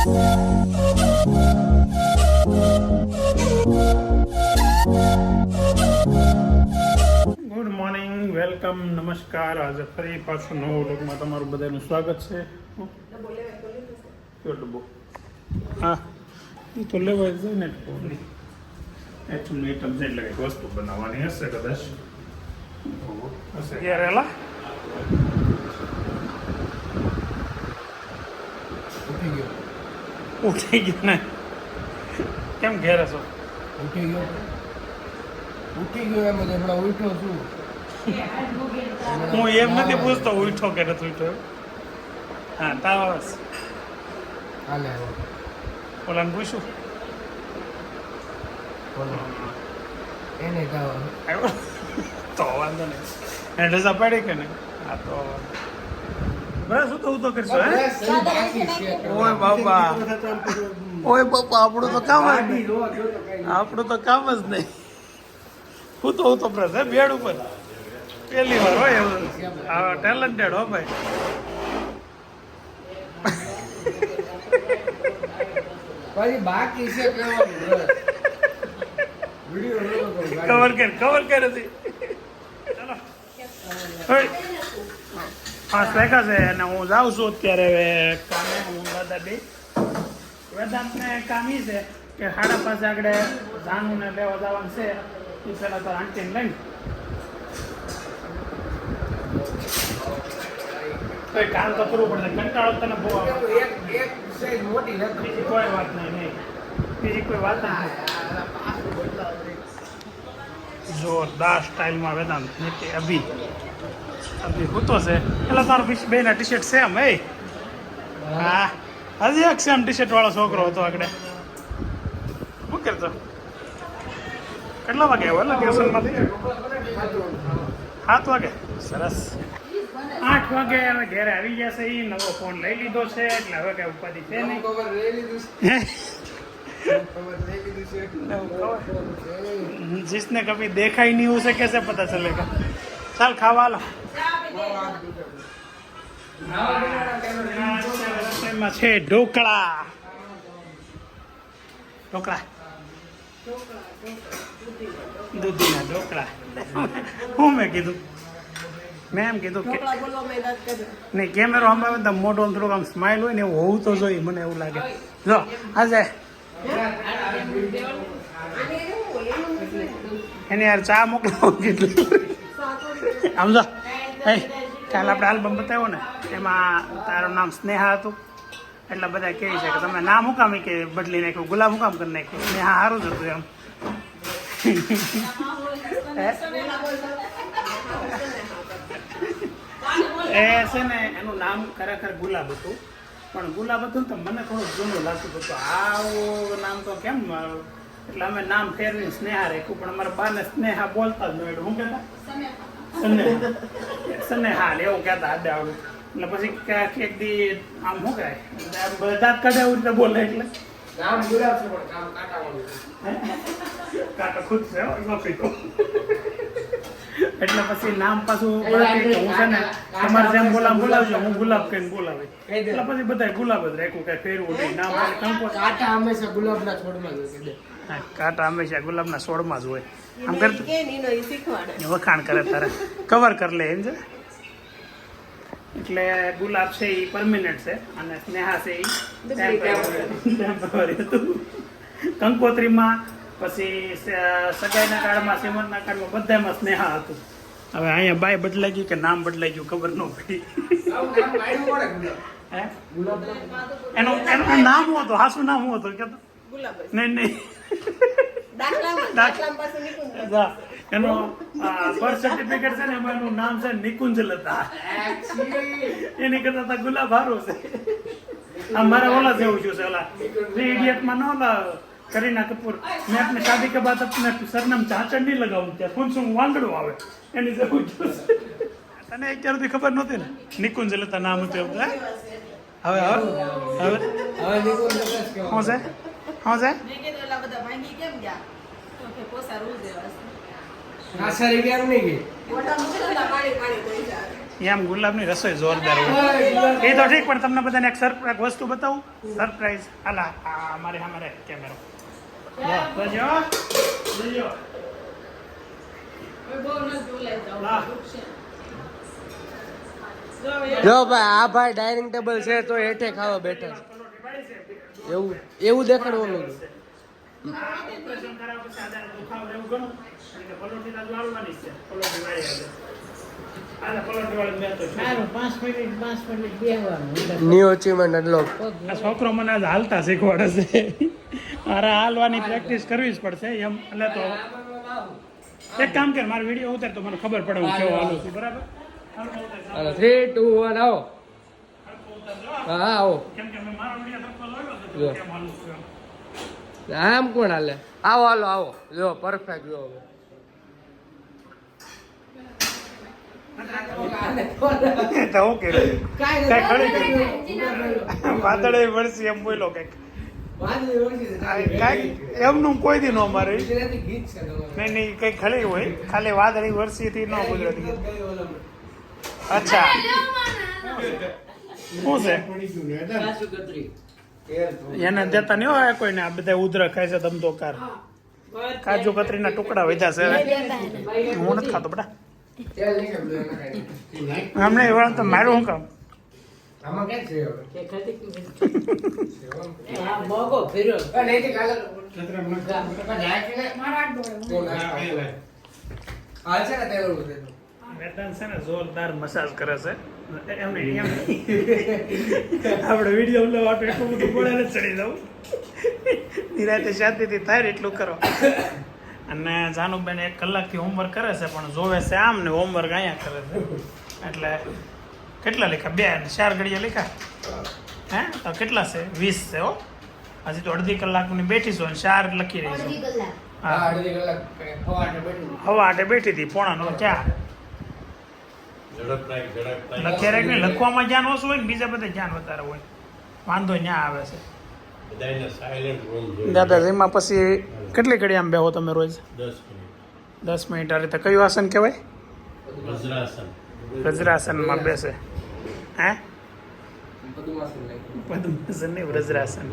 Good morning welcome નમસ્કાર આજે ફરી પાછું નવો લોકમાં તમારું બધાનું સ્વાગત છે. કયો ડબ્બો. હા એ તો લેવાય જાય ને એકચુઅલી આઈટમ વસ્તુ બનાવવાની હશે કદાચ. હશે. ક્યારે એલા ઉઠી ગયો ઉઠી ગયો ને. કેમ ઘેરે છો? ઉઠી ગયો. ઉઠી ગયો એમ જ હમણાં ઉઠ્યો છું. હું એમ નથી પૂછતો ઉઠો કે નથી ઉઠ્યો હા તાવ આવે છે. હાલે. ઓલાને પૂછ્યું એને તો વાંધો નહીં. એને રજા પાડી કે નહીં? હા તો બસ હું તો હું? તો કરશો હે ઓય બાપા. ઓય બાપા આપણું તો કામ જ નહીં. આપણું તો કામ જ નહીં. હું તો હું તો પ્રસ હે બેડ ઉપર. પહેલી વાર હોય એવું. આ ટેલેન્ટેડ હો ભાઈ. પછી બાકી છે કવર કર કવર કર હતી ચાલો. ઓય. પાંચ વાગ્યા છે અને હું જાઉં છું અત્યારે હવે કામે હું દાદા બે. વેદાંતને કામ એ છે કે સાડા પાંચ આગળ જાનુને લેવા જવાનું છે. એ પહેલાં તો આંટીને લઈને. કોઈ કામ તો કરવું પડશે કંટાળો તને બહુ મોટી બીજી કોઈ વાત નહીં નહીં. બીજી કોઈ વાત નહીં. જોરદાર સ્ટાઇલમાં વેદાંત નીતિ અભી. અભી હોતો છે. એટલે તારો બીચ બે ના ટી શર્ટ સેમ એ હા. હજી એક સેમ ટી શર્ટ વાળો છોકરો હતો આગળ. શું કરતો? કેટલા વાગે આવ્યો એટલે ટ્યુશનમાંથી સાત વાગે? સરસ. આઠ વાગે હવે ઘરે આવી ગયા છે એ નવો ફોન લઈ લીધો છે એટલે હવે કઈ ઉપાધિ છે નહીં. કવર લઈ લીધું હે? છે કવર લઈ લીધું છે जिसने कभी देखा ही नहीं उसे कैसे पता चलेगा चल खावा लो એમાં છે ઢોકળા ઢોકળા દૂધીના ઢોકળા હું મેં કીધું મેં એમ કીધું કે નહીં કેમેરો હમણાં બધા મોઢો થોડુંક આમ સ્માઇલ હોય ને એવું હોવું તો જોઈએ મને એવું લાગે જો આજે એને યાર ચા મોકલો સમજો હે કાલ આપણે આલ્બમ બતાવ્યો ને એમાં તારું નામ સ્નેહા હતું. એટલે બધા કહે છે કે તમે નામ હુકામ કે બદલી નાખ્યું ગુલાબ હુકામ કરી નાખ્યું? સ્નેહા સારું જ હતું એમ? એ છે ને એનું નામ ખરેખર ગુલાબ હતું. પણ ગુલાબ હતું તો મને થોડું જૂનું લાગતું હતું. આવું નામ તો કેમ એટલે અમે નામ ફેરવીને સ્નેહા રાખ્યું પણ અમારા બાને સ્નેહા બોલતા જ નહીં શું કહેતા? સ્નેહા. સ્નેહા. એવું કહેતા આડે આવડું એટલે પછી ક્યાંક એક દી આમ શું કહે બધા જ કાઢે એવું રીતે બોલે એટલે. નામ ગુલાબ છે પણ કામ છે. કાંટો ખુદ છે એટલે પછી નામ પાછું બરાબર હું છે ને તમારે જેમ બોલાવ બોલાવજો હું ગુલાબ કહીને બોલાવે. એટલે પછી બધા ગુલાબ જ રાખ્યું કઈ ફેરવું નહીં નામ ખાલી કાંટા હંમેશા ગુલાબના છોડમાં જ હોય કે દે. હા, કાંટા હંમેશા ગુલાબના છોડમાં જ હોય. આમ કરતું કે નીનો ઈ શીખવાડે. વખાણ કરે તારે. કવર કરી લે એમ છે? એટલે ગુલાબ છે એ પરમિનન્ટ છે અને સ્નેહા છે એ ટેમ્પરરી હતું. કંકોત્રીમાં પછી સગાઈના કાળમાં સેવનના કાળમાં બધામાં સ્નેહા હતું. હવે અહીંયા બાય બદલાઈ ગયું કે નામ બદલાઈ ગયું ખબર ન પડી. હે? એનું એનું નામ શું હતું? હાસું નામ શું હતું? કે ગુલાબ નહીં નહીં. એનો બર્થ સર્ટિફિકેટ છે ને એમાં એનું નામ છે નિકુંજ લતા. એની કરતા તો ગુલાબ હારું છે. આ ઓલા જેવું છું છે ઓલા ઇડિયટમાં ન ઓલા કરીના કપૂર. મેં આપને શાદી કે બાદ આપને સરનામ ચાચડ નહીં લગાવું ત્યાં. કોણ શું વાંદડો આવે? એની જરૂર તને અત્યારથી ખબર નહોતી ને? નિકુંજ લતા નામ હતું એવું હવે હવે? હવે? હું સાહેબ હું છે. એમ ગુલાબની રસોઈ જોરદાર એ તો ઠીક પણ તમને બધાને એક સરપ્રાઈઝ વસ્તુ બતાવું. સરપ્રાઈઝ. હાલા અમારે અમારે કેમેરો. જો જોજો લા. જો ભાઈ આ ભાઈ ડાઇનિંગ ટેબલ છે તો હેઠે ખાવા બેઠા છે. એવું એવું દેખાડવાનું હતું. છોકરો મને આજ હાલતા શીખવાડે છે. મારે હાલવાની પ્રેક્ટિસ કરવી જ પડશે એમ. એટલે તો એક કામ કર મારો વીડિયો ઉતર તો મને ખબર પડે હું કેવો હાલું છું. બરાબર? હાલો થ્રી ટુ વન આવો. હા આવો. આમ કોણ હાલે? આવો હાલો આવો. જો પરફેક્ટ જો હવે. તો હું કાંઈ ખરી વરસી એમ બોલો કંઈક. કાંઈક એમનું કોઈ દી ન મારે. નહીં નહીં કંઈક ખરી હોય. ખાલી વાદળી વરસીથી ન ગુજરાતી અચ્છા. શું છે? એને દેતા નહીં હોય કોઈને. આ બધા ઉધરા ખાય છે ધમધોકાર. કાજુ કતરીના ટુકડા વધ્યા છે. હવે. હું નથી ખાતો બેટા. હમણાં એવા તો મારું શું કામ? આમાં ક્યાં છે હવે? હા મોગો છે ને છે ને જોરદાર મસાજ કરે છે. એમ આપણે વીડિયો લેવા માટે એટલું બધું ચડી દઉં નિરાતે શાંતિથી થાય એટલું કરો. અને જાનુબેન એક કલાકથી હોમવર્ક કરે છે પણ જોવે છે આમ ને હોમવર્ક અહીંયા કરે છે. એટલે કેટલા લેખા બે અને ચાર ઘડિયા લખ્યા? હે? તો કેટલા છે? વીસ છે હો. હજી તો અડધી કલાકની બેઠીશું અને ચાર લખી રહી છું. હા, હવા આટે બેઠું. હવા આટે બેઠી હતી પોણા નો રાખ. લખ્યા રાખ ને લખવામાં જ્ઞાન ઓછું હોય ને બીજા બધા જ્ઞાન વધારે હોય. વાંધો ન્યા આવે છે. જોઈએ. દાદાજીમાં પછી કેટલી ઘડી આમ બેહો તમે રોજ? દસ મિનિટ. દસ મિનિટ. આ રીતે કયું આસન કહેવાય? વજ્રાસન. વજ્રાસનમાં બેસે. હે. પદ્માસન નહીં વજ્રાસન.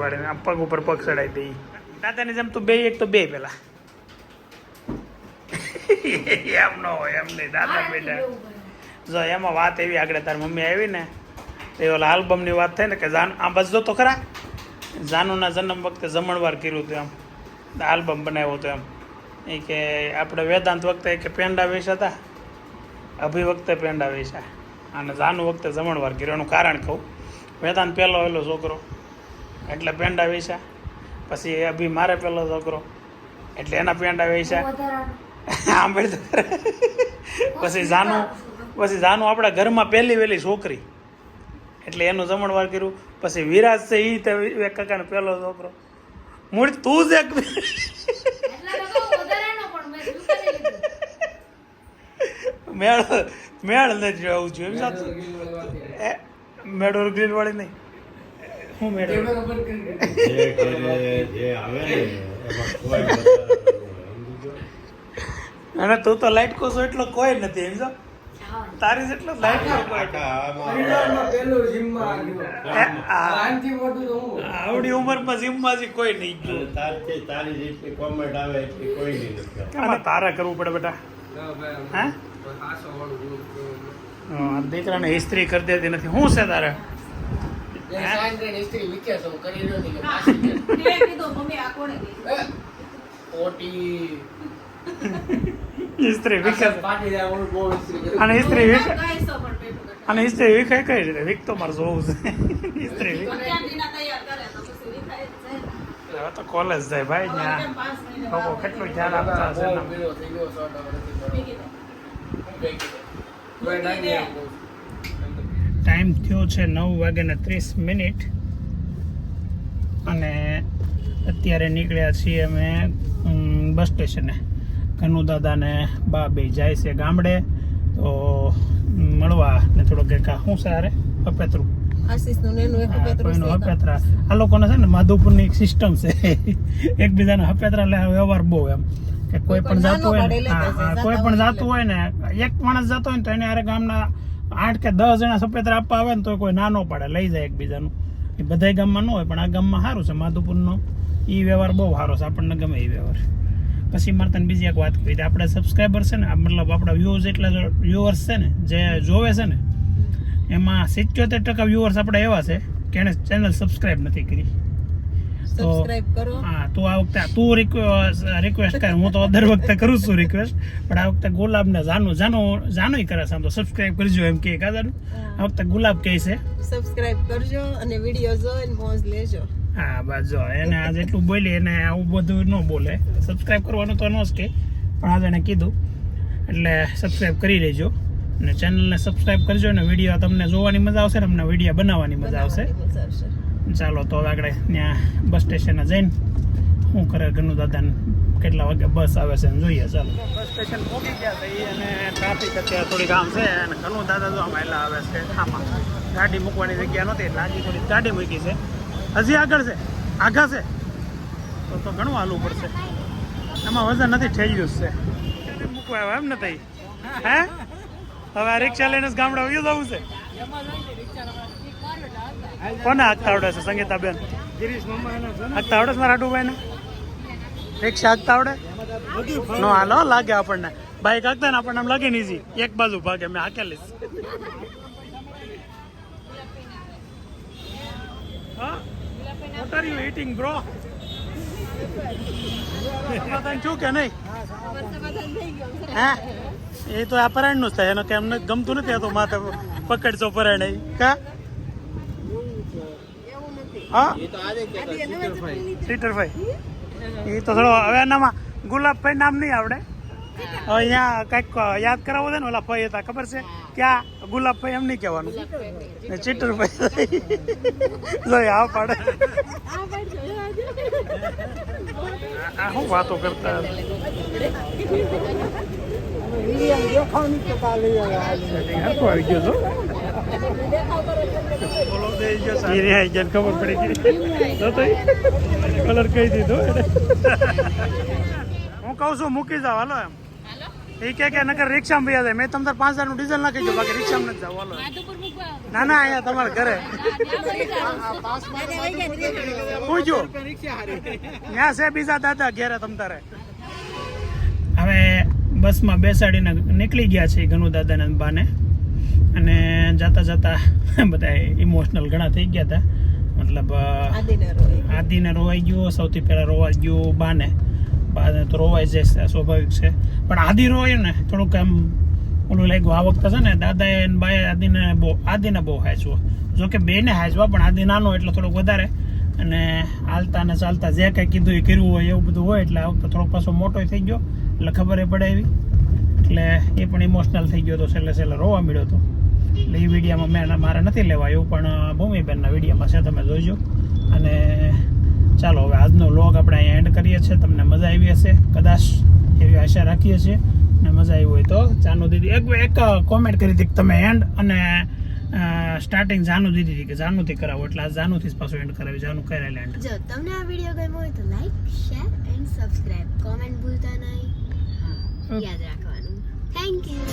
વાળીને આમ પગ ઉપર પગ ચડાવી દઈ દાદાની જેમ તું બે એક તો બે પેલા. એમ ન હોય એમ નહીં. દાદા બેટા જો એમાં વાત એવી આગળ તાર મમ્મી આવી ને તો એ ઓલા આલ્બમની વાત થઈ ને કે જાન આ બસ તો ખરા. જાનુના જન્મ વખતે જમણવાર કર્યું હતું એમ. આલ્બમ બનાવ્યો હતો એમ. એ કે આપણે વેદાંત વખતે કે પેંડા વેચ્યા હતા. અભિ વખતે પેંડા વેચ્યા. અને જાનુ વખતે જમણવાર કર્યું. એનું કારણ કહું. વેદાંત પહેલો એલો છોકરો. એટલે પેંડા વેચ્યા. પછી અભી મારે પહેલો છોકરો. એટલે એના પેંડા વેચ્યા. સાંભળ પછી જાનુ પછી જાનુ આપણા ઘરમાં પહેલી વહેલી છોકરી. એટલે એનું જમણવાર કર્યું. પછી વિરાજ છે એ તે એક કાકાનો પહેલો છોકરો. મૂળ તું જ એક મેળ મેળ નથી આવું છું એમ સાચું? એ મેળો ગ્રીન વાળી નહીં. હું મેળો? અને તું તો લાઈટ કોસો એટલો કોઈ નથી એમ જો તારી જેટલો કોઈ આનાથી મોટું હું. આવડી ઉંમરમાં જીમમાંથી કોઈ નહીં ગયું. તારથી તારી જેટલી કોમેન્ટ આવે એટલી કોઈ નહીં તારે કરવું પડે બેટા. હે દીકરાને ઇસ્ત્રી કરી દેતી નથી. શું છે તારે? કરી ઇસ્ત્રી કરી. અને ઇસ્ત્રી કટાય. અને ઇસ્ત્રી વિકાય કઈ રીતે? વીક તો મારે જોવું છે. ઇસ્ત્રી વિક તો ને. હવે કોલેજ જાય ભાઈ ત્યાં લોકો કેટલું ધ્યાન આપતા ને ના છું. ટાઈમ થયો. છે નવ વાગ્યાને ત્રીસ મિનિટ. અને અત્યારે નીકળ્યા છીએ અમે બસ સ્ટેશને. કનુ દાદાને બા બે જાય છે ગામડે. તો મળવા ને થોડોક કે શું અરે અપેતરું. હપેતરા આ લોકોને છે ને માધુપુરની એક સિસ્ટમ છે. એકબીજાને હપેતરા લે વ્યવહાર બહુ એમ. કે કોઈ પણ જાતું હોય ને કોઈ પણ જાતું હોય ને એક માણસ જતો હોય ને તો એને હારે ગામના આઠ કે દસ જણા સફેતરા આપવા આવે ને તો કોઈ નાનો પડે લઈ જાય એકબીજાનું. એ બધા ગામમાં ન હોય પણ આ ગામમાં સારું છે માધુપુરનો. એ વ્યવહાર બહુ સારો છે આપણને ગમે એ વ્યવહાર. પછી મારે તને બીજી એક વાત કહી આપણે સબસ્ક્રાઈબર છે ને મતલબ આપણા વ્યૂઝ એટલા વ્યુઅર્સ છે ને જે જોવે છે ને એમાં સિત્યોતેર ટકા વ્યુઅર્સ આપણે એવા છે કે એને ચેનલ સબસ્ક્રાઈબ નથી કરી. તો હા તું આ વખતે તું રિક્વેસ્ટ કર. હું તો દર વખતે કરું છું રિક્વેસ્ટ પણ આ વખતે ગુલાબ ને જાનુ જાનુ જાનુ કરે છે આમ તો સબસ્ક્રાઇબ કરજો એમ કે કાદર આ વખતે ગુલાબ કહે છે. સબસ્ક્રાઇબ કરજો અને વીડિયો જોઈને મોજ લેજો. હા બસ જો એને આ જેટલું બોલી એને આવું બધું ન બોલે. સબસ્ક્રાઈબ કરવાનું તો ન જ કે પણ આજે એને કીધું. એટલે સબસ્ક્રાઈબ કરી લેજો. અને ચેનલને સબસ્ક્રાઇબ કરજો અને વીડિયો તમને જોવાની મજા આવશે ને અમને વીડિયો બનાવવાની મજા આવશે. ચાલો તો આગળ ત્યાં બસ સ્ટેશને જઈને શું કરે ગનુ દાદાને કેટલા વાગે બસ આવે છે ને જોઈએ ચાલો. બસ સ્ટેશન પહોંચી ગયા છે અને ટ્રાફિક અત્યારે થોડીક આમ છે અને ગનુ દાદા જો આમાં આવે છે આમાં. ગાડી મૂકવાની જગ્યા નહોતી એટલે આજે થોડી ગાડી મૂકી છે. હજી આગળ છે. આઘા છે. તો તો ઘણું હાલવું પડશે. એમાં વજન નથી ઠેલ્યું જ છે. મૂકવા આવ્યો એમ નથી હે? હવે આ રિક્ષા લઈને ગામડે વયું જવું છે? કોને હાકતા આવડે છે સંગીતાબેન? હાંકતા આવડે છે મારા હાટુભાઈ ને રિક્ષા હાકતા આવડે નો હાલો લાગે આપણને. બાઈક હાંકતા ને આપણને આમ લાગે ને જી એક બાજુ ભાગે મેં હાકેલી લઈશ હા? What are you eating bro? સમાધાન છું કે નહીં? હે? એ તો આ પરાયણનું જ થાય. એનો કેમ ગમતું નથી આ તો માથે પકડશો પરાયણ. કા? હા? સીટર ભાઈ. એ તો થોડો હવે એનામાં ગુલાબભાઈ નામ નહીં આવડે. અહીંયા કંઈક યાદ કરાવો છે ને ઓલા ભાઈ હતા ખબર છે? ક્યાં? ગુલાબભાઈ એમ નહીં કહેવાનું. ને ચીટરભાઈ જોઈ આ પાડે. આ શું વાતો કરતા ખબર પડી ગઈ. કલર કહી દીધો હું કહું છું મૂકી જાવ હાલો એમ. એ કે કે નકર રિક્ષામાં ભૈયા જાય મેં તમને પાંચ હજારનું ડીઝલ નાખી દો બાકી રિક્ષામાં નથી જાવ હાલો. ના ના અહીંયા તમારા ઘરે. પૂછજો. ત્યાં છે બીજા દાદા ઘેરે તમ તારે હવે બસમાં બેસાડીને નીકળી ગયા છે ઘણું દાદાના બાને. અને જાતા જાતા બધા ઇમોશનલ ઘણા થઈ ગયા હતા. મતલબ આદિને રોવાઈ ગયો સૌથી પહેલા રોવાઈ ગયો બાને. તો રોવાઈ જાય સ્વાભાવિક છે. પણ આદિ રોય ને, થોડુંક આમ ઓલું લાગ્યું આ વખતે છે ને, દાદાએ ને બાએ આદિને બહુ આદિને બહુ હાચવો જોકે બેને હાચવા પણ આદિ નાનો એટલે થોડુંક વધારે. અને હાલતા ને ચાલતા જે કંઈ કીધું એ કર્યું હોય, એવું બધું હોય, એટલે આ વખતે થોડોક પાછો મોટો થઈ ગયો. એટલે ખબર એ પડે એવી. એટલે એ પણ ઇમોશનલ થઈ ગયો તો છેલ્લે છેલ્લે રોવા મળ્યો હતો એટલે એ વિડીયામાં મેં મારે નથી લેવા એવું પણ ભૂમિબેનના વિડીયામાં છે, તમે જોઈજો અને ચાલો હવે આજનો વ્લોગ આપણે અહીંયા એન્ડ કરીએ છીએ. તમને મજા આવી હશે? કદાચ એવી આશા રાખીએ છીએ. અને મજા આવી હોય તો જાનુ દીદી એક એક કોમેન્ટ કરી હતી તમે એન્ડ અને સ્ટાર્ટિંગ જાનુ દીધી હતી કે જાનુથી કરાવો. એટલે આ જાનુથી જ પાછું એન્ડ કરાવી જાનુ કરેલ એન્ડ જો તમને આ વીડિયો ગમ્યો હોય તો like share and subscribe comment ભૂલતા નહીં. યાદ રાખવાનું. Thank you